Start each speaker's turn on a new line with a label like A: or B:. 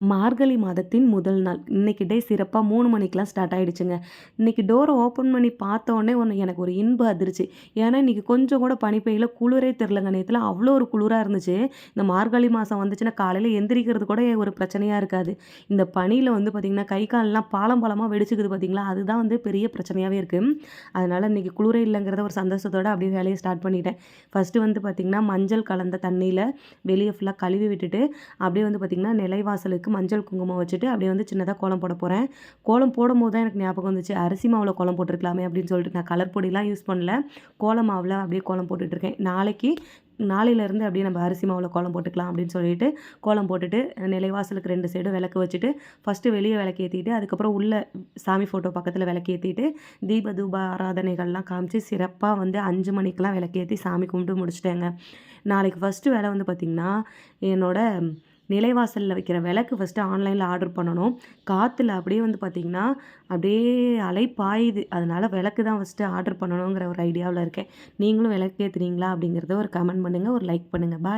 A: மார்கழி மாதத்தின் முதல் நாள். இன்னைக்கு டே சிறப்பாக மூணு மணிக்கெலாம் ஸ்டார்ட் ஆகிடுச்சுங்க இன்றைக்கி டோரை ஓப்பன் பண்ணி பார்த்தோன்னே ஒன்று எனக்கு ஒரு இன்ப அதிர்ச்சி. ஏன்னா இன்றைக்கி கொஞ்சம் கூட பனி பெய்யல குளிரே தெரிலங்க நேரத்தில் அவ்வளோ ஒரு குளிராக இருந்துச்சு. இந்த மார்கழி மாதம் வந்துச்சுன்னா காலையில் எந்திரிக்கிறது கூட ஒரு பிரச்சனையாக இருக்காது. இந்த பனியில் வந்து பார்த்திங்கன்னா கை காலெலாம் பாலம் பாலமாக வெடிச்சுக்குது பார்த்திங்களா அதுதான் வந்து பெரிய பிரச்சனையாகவே இருக்குது அதனால் இன்றைக்கி குளிரே இல்லைங்கிறத ஒரு சந்தோஷத்தோடு அப்படியே வேலையை ஸ்டார்ட் பண்ணிட்டேன். ஃபஸ்ட்டு வந்து பார்த்திங்கன்னா மஞ்சள் கலந்த தண்ணியில் வெளியே ஃபுல்லாக கழுவி விட்டுட்டு அப்படியே வந்து பார்த்திங்கன்னா நிலைவாசலுக்கு அதுக்கு மஞ்சள் குங்குமம் வச்சுட்டு அப்படியே வந்து சின்னதாக கோலம் போட போகிறேன் கோலம் போடும் போது தான் எனக்கு ஞாபகம் வந்துச்சு அரிசி மாவில் கோலம் போட்டிருக்கலாமே அப்படின்னு சொல்லிட்டு நான் கலர் பொடிலாம் யூஸ் பண்ணல. கோலம் மாவில் அப்படியே கோலம் போட்டுட்ருக்கேன். நாளைக்கு நாளையிலேருந்து அப்படியே நம்ம அரிசி மாவில் கோலம் போட்டுக்கலாம் அப்படின்னு சொல்லிட்டு கோலம் போட்டுட்டு நிலைவாசலுக்கு ரெண்டு சைடும் விளக்கு வச்சுட்டு ஃபஸ்ட்டு வெளியே விளக்கேற்றிட்டு அதுக்கப்புறம் உள்ள சாமி ஃபோட்டோ பக்கத்தில் விளக்கேற்றிட்டு தீப தூப ஆராதனைகள்லாம் காமிச்சு சிறப்பாக வந்து அஞ்சு மணிக்கெலாம் விளக்கேற்றி சாமி கும்பிட்டு முடிச்சிட்டேங்க. நாளைக்கு ஃபஸ்ட்டு வேலை வந்து பார்த்திங்கன்னா என்னோடய நிலைவாசலில் வைக்கிற விளக்கு ஃபஸ்ட்டு ஆன்லைனில் ஆர்டர் பண்ணணும். காற்றுல அப்படியே வந்து பார்த்திங்கன்னா அப்படியே அலை பாயுது. அதனால் விளக்கு தான் ஃபஸ்ட்டு ஆர்டர் பண்ணணுங்கிற ஒரு ஐடியாவில் இருக்கேன். நீங்களும் விளக்கு ஏற்றுறீங்களா அப்படிங்கிறத ஒரு கமெண்ட் பண்ணுங்கள் ஒரு லைக் பண்ணுங்கள் பாய்